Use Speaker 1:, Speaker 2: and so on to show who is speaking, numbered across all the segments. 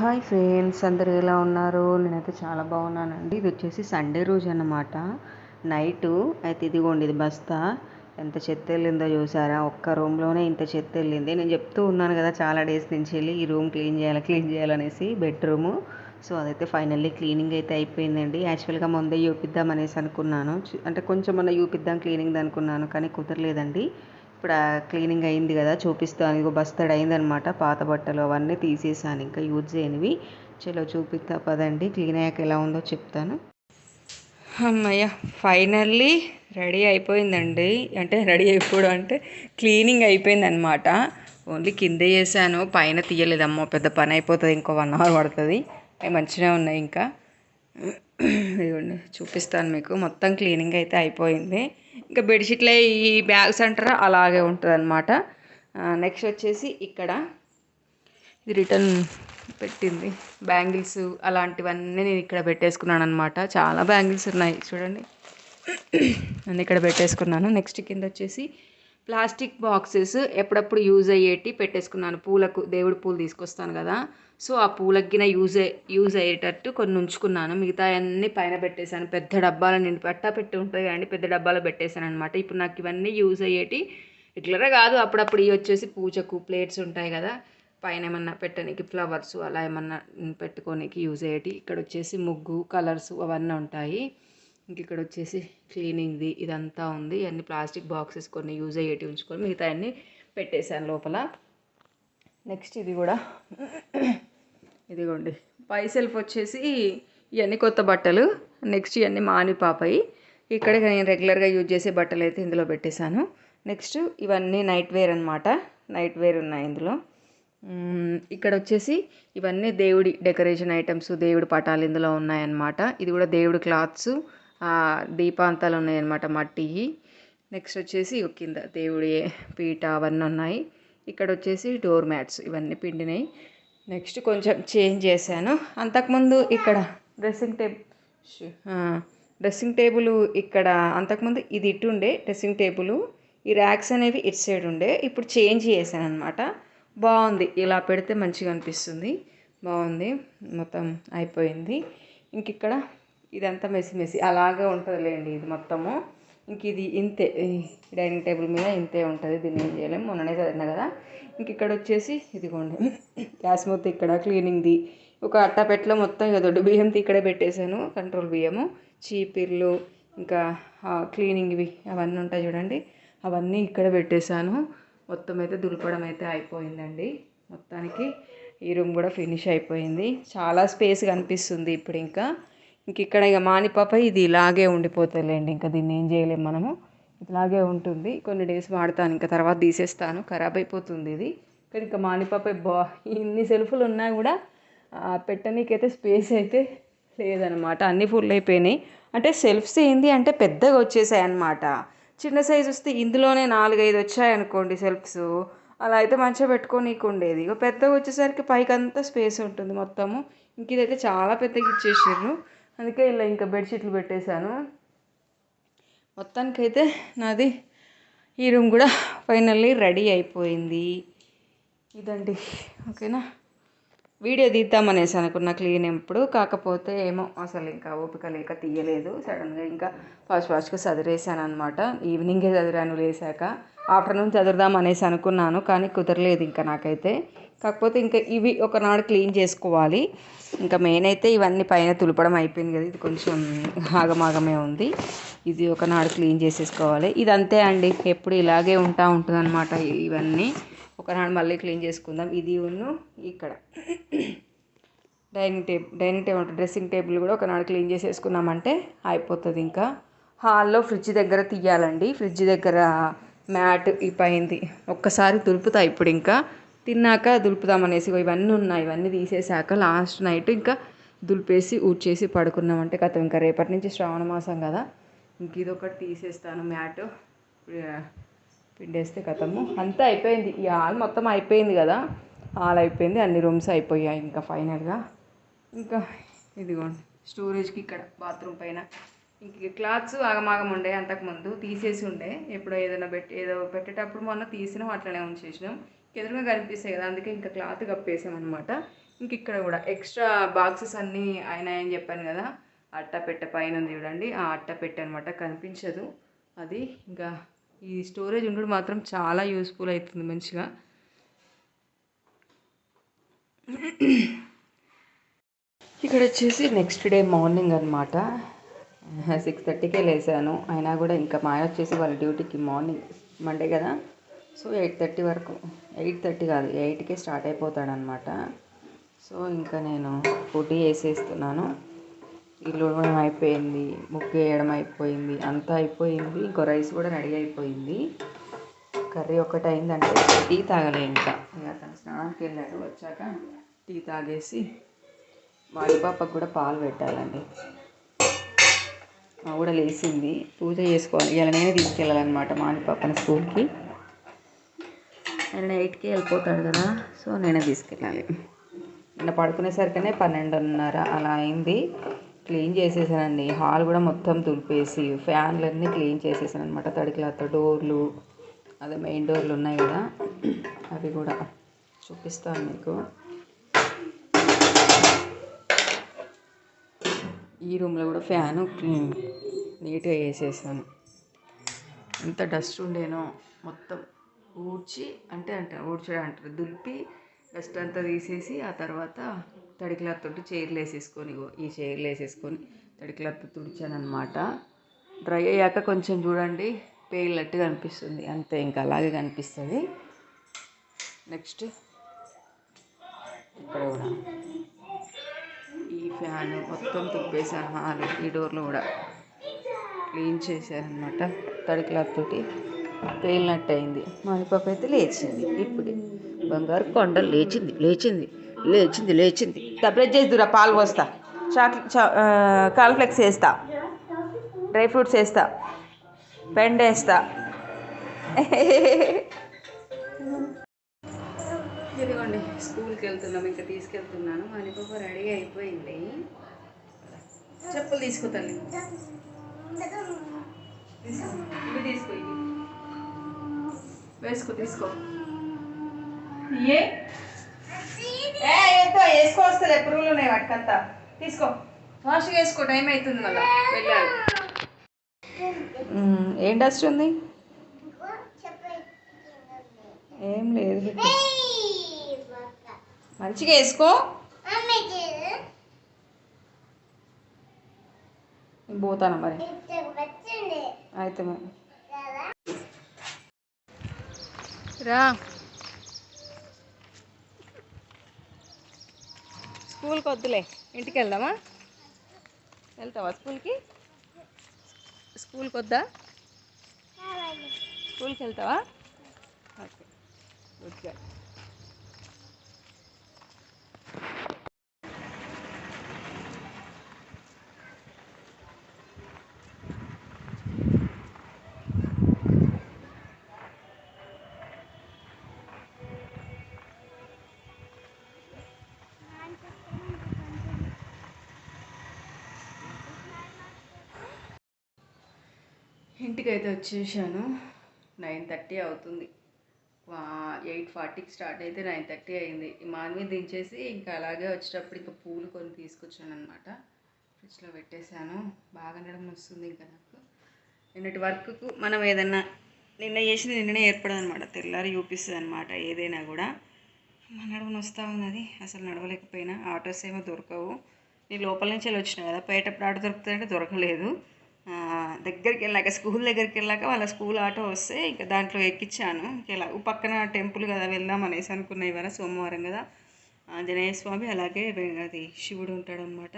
Speaker 1: Hi friends అందరూ ఎలా ఉన్నారు? నేనైతే చాలా బాగున్నానండి. ఇది వచ్చేసి సండే రోజు అన్నమాట. నైటు అయితే ఇదిగోండి ఇది బస్తా. ఎంత చెత్త వెళ్ళిందో చూసారా? ఒక్క రూమ్లోనే ఇంత చెత్త వెళ్ళింది నేను చెప్తూ ఉన్నాను కదా చాలా డేస్ నుంచి వెళ్ళి ఈ రూమ్ క్లీన్ చేయాలి క్లీన్ చేయాలనేసి బెడ్రూము. సో అదైతే ఫైనల్లీ క్లీనింగ్ అయితే అయిపోయిందండి. యాక్చువల్గా ముందే చూపిద్దాం అనేసి అనుకున్నాను అంటే కొంచెం అన్న చూపిద్దాం క్లీనింగ్ అనుకున్నాను కానీ కుదరలేదండి. ఇప్పుడు క్లీనింగ్ అయింది కదా చూపిస్తాను ఇగో బస్తడ్ అయిందనమాట పాత బట్టలు అవన్నీ తీసేసాను ఇంకా యూజ్ చేయనివి. చలో చూపిస్తా పదండి క్లీన్ అయ్యాక ఎలా ఉందో చెప్తాను. అమ్మయ్య ఫైనల్లీ రెడీ అయిపోయిందండి. అంటే రెడీ అయిపోవడం అంటే క్లీనింగ్ అయిపోయిందనమాట. ఓన్లీ కింద చేశాను పైన తీయలేదమ్మో పెద్ద పని అయిపోతుంది ఇంకో వన్ అవర్ పడుతుంది. అవి మంచిగా ఉన్నాయి ఇంకా. ఇదిగోండి చూపిస్తాను మీకు. మొత్తం క్లీనింగ్ అయితే అయిపోయింది. ఇంకా బెడ్షీట్లే ఈ బ్యాగ్స్ అంటారా? అలాగే ఉంటుందన్నమాట. నెక్స్ట్ వచ్చేసి ఇక్కడ ఇది రిటర్న్ పెట్టింది. బ్యాంగిల్స్ అలాంటివన్నీ నేను ఇక్కడ పెట్టేసుకున్నాను అనమాట చాలా బ్యాంగిల్స్ ఉన్నాయి చూడండి. నేను ఇక్కడ పెట్టేసుకున్నాను. నెక్స్ట్ కింద వచ్చేసి ప్లాస్టిక్ బాక్సెస్ ఎప్పుడప్పుడు యూజ్ అయ్యేటి పెట్టేసుకున్నాను. పూలకు దేవుడి పూలు తీసుకొస్తాను కదా. సో ఆ పూలకిన యూజ్ యూజ్ అయ్యేటట్టు కొన్ని ఉంచుకున్నాను. మిగతా అన్నీ పైన పెట్టేశాను. పెద్ద డబ్బాలు నేను పట్టా పెట్టి ఉంటాయి కానీ పెద్ద డబ్బాలో పెట్టేశాను అనమాట ఇప్పుడు నాకు ఇవన్నీ యూజ్ అయ్యేటి రెగ్యులర్గా కాదు. అప్పుడప్పుడు ఇవి వచ్చేసి పూజకు ప్లేట్స్ ఉంటాయి కదా. పైన ఏమన్నా పెట్టడానికి ఫ్లవర్స్ అలా ఏమన్నా పెట్టుకోనికి యూజ్ అయ్యేటి. ఇక్కడ వచ్చేసి ముగ్గు కలర్స్ అవన్నీ ఉంటాయి. ఇంక ఇక్కడ వచ్చేసి క్లీనింగ్ది ఇదంతా ఉంది. అన్ని ప్లాస్టిక్ బాక్సెస్ కొన్ని యూజ్ అయ్యేటి ఉంచుకొని మిగతా అన్నీ పెట్టేశాను లోపల. నెక్స్ట్ ఇది కూడా ఇదిగోండి. పై సెల్ఫ్ వచ్చేసి ఇవన్నీ కొత్త బట్టలు నెక్స్ట్ ఇవన్నీ మాని పాపయి. ఇక్కడ నేను రెగ్యులర్గా యూజ్ చేసే బట్టలు అయితే ఇందులో పెట్టేశాను. నెక్స్ట్ ఇవన్నీ నైట్ వేర్ అనమాట నైట్ వేర్ ఉన్నాయి ఇందులో. ఇక్కడ వచ్చేసి ఇవన్నీ దేవుడి డెకరేషన్ ఐటమ్స్ దేవుడి పటాలు ఇందులో ఉన్నాయన్నమాట. ఇది కూడా దేవుడి క్లాత్స్ దీపాంతాలు ఉన్నాయన్నమాట మట్టివి నెక్స్ట్ వచ్చేసి కింద దేవుడి పీట అవన్నీ ఉన్నాయి. ఇక్కడ వచ్చేసి డోర్ మ్యాట్స్ ఇవన్నీ పిండినాయి. నెక్స్ట్ కొంచెం చేంజ్ చేశాను. అంతకుముందు ఇక్కడ డ్రెస్సింగ్ టేబుల్ డ్రెస్సింగ్ టేబుల్ ఇక్కడ అంతకుముందు ఇది ఇటు ఉండే డ్రెస్సింగ్ టేబుల్ ఈ ర్యాక్స్ అనేవి ఇటు సైడ్ ఉండే. ఇప్పుడు చేంజ్ చేశాను అనమాట బాగుంది. ఇలా పెడితే మంచిగా అనిపిస్తుంది. బాగుంది. మొత్తం అయిపోయింది. ఇంక ఇక్కడ ఇదంతా మెసి మెసి అలాగే ఉంటుందిలేండి ఇది మొత్తము. ఇంక ఇది ఇంతే డైనింగ్ టేబుల్ మీద ఇంతే ఉంటుంది దీన్ని ఏం చేయలేము మొన్ననే చదివినా కదా. ఇంక ఇక్కడ వచ్చేసి ఇదిగోండి గ్యాస్ మొత్తం ఇక్కడ క్లీనింగ్ది. ఒక అట్టపెట్టలో మొత్తం ఇక దొడ్డు బియ్యంతో ఇక్కడే పెట్టేశాను కంట్రోల్ బియ్యము. చీపిర్లు ఇంకా క్లీనింగ్వి అవన్నీ ఉంటాయి చూడండి. అవన్నీ ఇక్కడ పెట్టేశాను. మొత్తం అయితే దులపడం అయితే అయిపోయిందండి. మొత్తానికి ఈ రూమ్ కూడా ఫినిష్ అయిపోయింది. చాలా స్పేస్ కనిపిస్తుంది ఇప్పుడు ఇంకా. ఇంక ఇక్కడ ఇక మానిపాప ఇది ఇలాగే ఉండిపోతుందిలేండి ఇంకా దీన్ని ఏం చేయలేము మనము. ఇలాగే ఉంటుంది. కొన్ని డేస్ వాడతాను. ఇంకా తర్వాత తీసేస్తాను. ఖరాబ్ అయిపోతుంది ఇది. కానీ ఇంకా మానిపాప బా ఇన్ని సెల్ఫ్లు ఉన్నా కూడా పెట్టనీకైతే స్పేస్ అయితే లేదనమాట. అన్నీ ఫుల్ అయిపోయినాయి. అంటే సెల్ఫ్స్ ఏంది అంటే పెద్దగా వచ్చేసాయి అనమాట చిన్న సైజు వస్తే ఇందులోనే నాలుగైదు వచ్చాయి అనుకోండి సెల్ఫ్స్. అలా అయితే మంచిగా పెట్టుకోనీకి ఉండేది. ఇక పెద్దగా వచ్చేసరికి పైకి అంతా స్పేస్ ఉంటుంది మొత్తము. ఇంక ఇదైతే చాలా పెద్దగా ఇచ్చేసారు అందుకే ఇలా ఇంకా బెడ్షీట్లు పెట్టేశాను. మొత్తానికైతే నాది ఈ రూమ్ కూడా ఫైనల్లీ రెడీ అయిపోయింది. ఇదండి. ఓకేనా? వీడియో తీద్దామనేసి అనుకున్న క్లీన్ ఎప్పుడు. కాకపోతే ఏమో అసలు ఇంకా ఓపిక లేక తీయలేదు. సడన్గా ఇంకా ఫాస్ట్ ఫాస్ట్గా చదివేసాను అనమాట ఈవినింగే చదివాను లేసాక. ఆఫ్టర్నూన్ చదువుదాం అనేసి అనుకున్నాను కానీ కుదరలేదు ఇంకా నాకైతే. కాకపోతే ఇంకా ఇవి ఒకనాడు క్లీన్ చేసుకోవాలి. ఇంకా మెయిన్ అయితే ఇవన్నీ పైన తులపడం అయిపోయింది కదా ఇది కొంచెం ఆగమాగమే ఉంది. ఇది ఒకనాడు క్లీన్ చేసేసుకోవాలి. ఇది అంతే అండి. ఎప్పుడు ఇలాగే ఉంటా ఉంటుంది అనమాట ఇవన్నీ ఒకనాడు మళ్ళీ క్లీన్ చేసుకుందాం. ఇది ఉన్ను ఇక్కడ. Dining table dining table dressing table కూడా ఒకనాడు క్లీన్ చేసేసుకున్నామంటే అయిపోతుంది ఇంకా. హాల్లో ఫ్రిడ్జ్ దగ్గర తీయాలండి. ఫ్రిడ్జ్ దగ్గర మ్యాట్ ఈ పైంది. ఒక్కసారి తులుపుతా ఇప్పుడు ఇంకా. తిన్నాక దులుపుదామనేసి అనేసి ఇవన్నీ ఉన్నాయి. ఇవన్నీ తీసేసాక లాస్ట్ నైట్ ఇంకా దులిపేసి ఊడ్చేసి పడుకున్నామంటే కథ ఇంకా రేపటి నుంచి శ్రావణ మాసం కదా. ఇంక ఇది ఒకటి తీసేస్తాను మ్యాట్. పిండేస్తే కథము. అంతా అయిపోయింది. ఈ హాల్ మొత్తం అయిపోయింది కదా. హాల్ అయిపోయింది. అన్ని రూమ్స్ అయిపోయాయి ఇంకా ఫైనల్గా. ఇంకా ఇదిగోండి. స్టోరేజ్కి ఇక్కడ బాత్రూమ్ పైన. ఇంక క్లాత్స్ ఆగమాగం ఉండే అంతకుముందు. తీసేసి ఉండే. ఎప్పుడో ఏదైనా పెట్టి ఏదో పెట్టేటప్పుడు మొన్న తీసినాం. అట్లనే ఉంచేసినాం. ఎదురుగా కనిపిస్తాయి కదా అందుకే ఇంకా క్లాత్ కప్పేసామన్నమాట. అనమాట ఇంక ఇక్కడ కూడా ఎక్స్ట్రా బాక్సెస్ అన్నీ అయినాయని చెప్పాను కదా అట్టపెట్ట పైన ఉంది చూడండి ఆ అట్టపెట్ట అనమాట కనిపించదు. అది ఇంకా ఈ స్టోరేజ్ ఉండడం మాత్రం చాలా యూస్ఫుల్ అవుతుంది మంచిగా. ఇక్కడ వచ్చేసి నెక్స్ట్ డే మార్నింగ్ అనమాట సిక్స్ థర్టీకే లేసాను అయినా కూడా ఇంకా మాయ వచ్చేసి వాళ్ళ డ్యూటీకి మార్నింగ్ మండే కదా. సో ఎయిట్ థర్టీ వరకు ఎయిట్ థర్టీ కాదు ఎయిట్కే స్టార్ట్ అయిపోతాడనమాట. సో ఇంకా నేను ఫుడ్ వేసేస్తున్నాను. ఇల్లు ఉడవడం అయిపోయింది ముగ్గు వేయడం అయిపోయింది అంతా అయిపోయింది. ఇంకో రైస్ కూడా రెడీ అయిపోయింది. కర్రీ ఒకటి అయిందంటే టీ తాగలే ఇంకా. ఇక అతను స్నానానికి వెళ్ళాడు వచ్చాక టీ తాగేసి వాళ్ళ కూడా పాలు పెట్టాలండి. మా కూడా లేచింది. పూజ చేసుకోవాలి. ఇలా నేనే తీసుకెళ్ళాలన్నమాట మాని పాపని స్కూల్కి. ఆయన ఎయిట్కి వెళ్ళిపోతాడు కదా సో నేనే తీసుకెళ్ళాలి. నిన్న పడుకునేసరికనే పన్నెండున్నర అలా అయింది. క్లీన్ చేసేసానండి. హాల్ కూడా మొత్తం తులిపేసి ఫ్యాన్లన్నీ క్లీన్ చేసేసాను అనమాట తడికిలాతో డోర్లు అదే మెయిన్ డోర్లు ఉన్నాయి కదా అవి కూడా చూపిస్తాను మీకు. ఈ రూమ్లో కూడా ఫ్యాను నీట్గా వేసేసాను ఎంత డస్ట్ ఉండేనో మొత్తం. ఊడ్చి అంటే అంటారు ఊడ్చడం అంటారు. దులిపి డస్ట్ అంతా తీసేసి ఆ తర్వాత తడి క్లాత్ తోటి చైర్లు వేసేసుకొని ఈ చైర్లు వేసేసుకొని తడి క్లాత్ తుడిచాను అనమాట డ్రై అయ్యాక కొంచెం చూడండి పేలినట్టుగా అనిపిస్తుంది. అంతే ఇంకా అలాగే కనిపిస్తుంది. నెక్స్ట్ ఇక్కడ కూడా. ఈ ఫ్యాన్ మొత్తం తుప్పేసాను హాల్ ఈ డోర్లు కూడా క్లీన్ చేశారనమాట తడి క్లాత్ తోటి. పేలినట్టు అయింది మానిపాప అయితే లేచింది ఇప్పుడే. బంగారు కొండలు లేచింది లేచింది లేచింది లేచింది. బ్రష్ చేద్దురా పాలు పోస్తా. చాక్లెట్ కాల్ఫ్లెక్స్ వేస్తా. డ్రై ఫ్రూట్స్ వేస్తా. పెండ వేస్తా. ఇదిగోండి స్కూల్కి వెళ్తున్నాం ఇంకా తీసుకెళ్తున్నాను. మానిపాప రెడీ అయిపోయింది. చెప్పులు తీసుకో తల్లి. తీసుకో ఇవి తీసుకో ఇవి. వేసుకో తీసుకో ఏ? ఎంతో వేసుకో వస్తుంది ఎప్పుడు ఉన్నాయి వాటికంతా తీసుకో. ఫాస్ట్గా వేసుకో టైం అవుతుంది మళ్ళీ. వెళ్ళాలి. ఏం డస్ట్ ఉంది? ఏం లేదు. మంచిగా వేసుకో. పోతాను మరి. అయితే మరి. రా స్కూల్కి వద్దులే. ఇంటికి వెళ్దామా? వెళ్తావా స్కూల్కి? స్కూల్కి వద్దా? స్కూల్కి వెళ్తావా? ఓకే. గుడ్ ఇంటికి అయితే వచ్చేసాను. నైన్ థర్టీ అవుతుంది. ఎయిట్ ఫార్టీకి స్టార్ట్ అయితే నైన్ థర్టీ అయింది. మాన్వి దించేసి ఇంకా అలాగే వచ్చేటప్పుడు ఇంకా పూలు కొన్ని తీసుకొచ్చాను అనమాట ఫ్రిడ్జ్లో పెట్టేశాను. బాగా నడమ వస్తుంది ఇంకా నాకు. నిన్నటి వర్క్కు మనం ఏదన్నా నిన్న చేసింది నిన్ననే ఏర్పడదు అనమాట తెల్లారి చూపిస్తుంది అనమాట ఏదైనా కూడా. మన నడుమున వస్తూ ఉన్నది. అసలు నడవలేకపోయినా. ఆటోస్ ఏమో దొరకవు. నేను లోపల నుంచి వెళ్ళి వచ్చినా కదా. పోయేటప్పుడు ఆటో దొరుకుతుందంటే దొరకలేదు. దగ్గరికి వెళ్ళాక స్కూల్ దగ్గరికి వెళ్ళాక వాళ్ళ స్కూల్ ఆటో వస్తే ఇంకా దాంట్లో ఎక్కించాను ఇంకా ఇలా పక్కన టెంపుల్ కదా వెళ్దాం అనేసి అనుకున్న ఇవాళ సోమవారం కదా. ఆంజనేయ స్వామి అలాగే అది శివుడు ఉంటాడనమాట.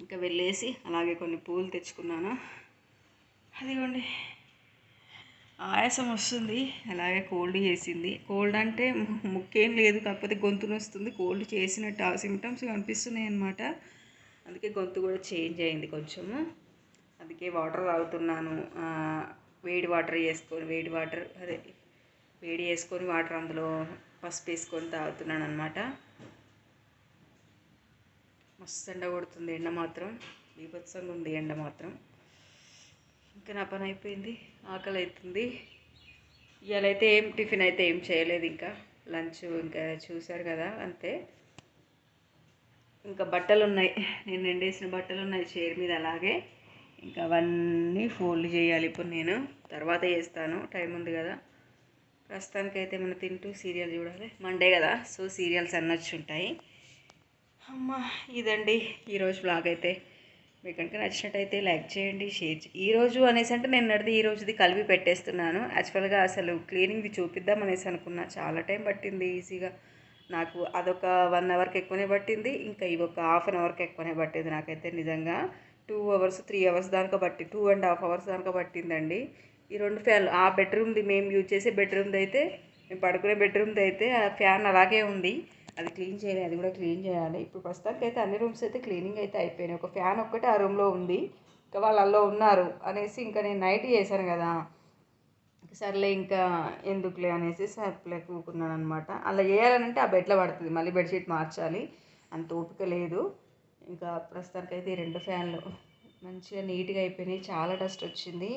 Speaker 1: ఇంకా వెళ్ళేసి అలాగే కొన్ని పూలు తెచ్చుకున్నాను. అదిగోండి. ఆయాసం వస్తుంది. అలాగే కోల్డ్ చేసింది. కోల్డ్ అంటే ముక్కేం లేదు. కాకపోతే గొంతు వస్తుంది కోల్డ్ చేసినట్టు ఆ సిమ్టమ్స్ కనిపిస్తున్నాయి అన్నమాట అందుకే గొంతు కూడా చేంజ్ అయింది కొంచెము. అందుకే వాటర్ తాగుతున్నాను. వేడి వాటర్ వేసుకొని వేడి వాటర్ అదే వేడి వేసుకొని వాటర్ అందులో పసుపు వేసుకొని తాగుతున్నాను అనమాట మస్తు ఎండ కొడుతుంది ఎండ మాత్రం. బీభత్సంగా ఉంది ఎండ మాత్రం. ఇంకా నా పని అయిపోయింది ఆకలి అవుతుంది ఇవాళ అయితే ఏం టిఫిన్ అయితే ఏం చేయలేదు ఇంకా. లంచ్ ఇంకా చూశారు కదా అంతే. ఇంకా బట్టలు ఉన్నాయి నేను ఎండేసిన బట్టలు ఉన్నాయి చైర్ మీద అలాగే. ఇంకా అవన్నీ ఫోల్డ్ చేయాలి. ఇప్పుడు నేను తర్వాత చేస్తాను. టైం ఉంది కదా. ప్రస్తుతానికైతే మనం తింటూ సీరియల్ చూడాలి. మండే కదా. సో సీరియల్స్ అన్నీ వచ్చి ఉంటాయి. అమ్మ ఇదండి. ఈరోజు బ్లాగ్ అయితే. మీకు కనుక నచ్చినట్టయితే లైక్ చేయండి షేర్ చేయండి ఈరోజు అనేసి అంటే నేను నడిది ఈ రోజుది కలిపి పెట్టేస్తున్నాను. యాక్చువల్గా అసలు క్లీనింగ్ది చూపిద్దాం అనేసి అనుకున్నా. చాలా టైం పట్టింది ఈజీగా. నాకు అదొక వన్ అవర్కి ఎక్కువనే పట్టింది. ఇంకా ఇవి ఒక హాఫ్ అన్ అవర్కి ఎక్కువనే పట్టింది నాకైతే నిజంగా. టూ అవర్స్ త్రీ అవర్స్ దానిక పట్టి టూ అండ్ హాఫ్ అవర్స్ దానిక పట్టిందండి. ఈ రెండు ఫ్యాన్లు ఆ బెడ్రూమ్ది మేము యూజ్ చేసే బెడ్రూమ్ది అయితే మేము పడుకునే బెడ్రూమ్ది అయితే ఆ ఫ్యాన్ అలాగే ఉంది. అది క్లీన్ చేయాలి అది కూడా క్లీన్ చేయాలి. ఇప్పుడు ప్రస్తుతానికి అయితే అన్ని రూమ్స్ అయితే క్లీనింగ్ అయితే అయిపోయినాయి. ఒక ఫ్యాన్ ఒక్కటే ఆ రూమ్లో ఉంది. ఇంకా వాళ్ళు అల్లో ఉన్నారు అనేసి ఇంకా నేను నైట్ చేశాను కదా. సర్లే ఇంకా ఎందుకులే అనేసి సర్లే కూకున్నాను అనమాట అలా చేయాలనంటే ఆ బెడ్లో పడుతుంది. మళ్ళీ బెడ్షీట్ మార్చాలి. అంత ఓపిక లేదు. ఇంకా ప్రస్తుతానికైతే ఈ రెండు ఫ్యాన్లు మంచిగా నీట్గా అయిపోయినాయి. చాలా డస్ట్ వచ్చింది.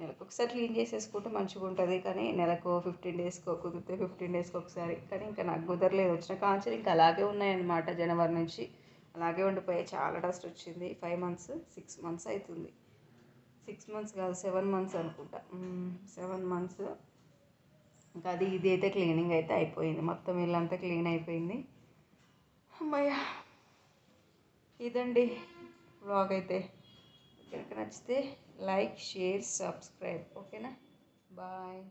Speaker 1: నెలకు ఒకసారి క్లీన్ చేసేసుకుంటే మంచిగా ఉంటుంది. కానీ నెలకు ఫిఫ్టీన్ డేస్కి కుదిరితే ఫిఫ్టీన్ డేస్కి ఒకసారి. కానీ ఇంకా నాకు కుదరలేదు. వచ్చిన కాంచెలు ఇంకా అలాగే ఉన్నాయన్నమాట జనవరి నుంచి. అలాగే ఉండిపోయాయి. చాలా డస్ట్ వచ్చింది. ఫైవ్ మంత్స్ సిక్స్ మంత్స్ అవుతుంది సిక్స్ మంత్స్ కాదు సెవెన్ మంత్స్ అనుకుంటా. Seven months. ఇంకా అది ఇది అయితే క్లీనింగ్ అయితే అయిపోయింది. మొత్తం ఇల్లంతా క్లీన్ అయిపోయింది. అమ్మయ్య ఇదండి బ్లాగ్ అయితే. కనుక నచ్చితే లైక్ షేర్ సబ్స్క్రైబ్. ఓకేనా? బాయ్.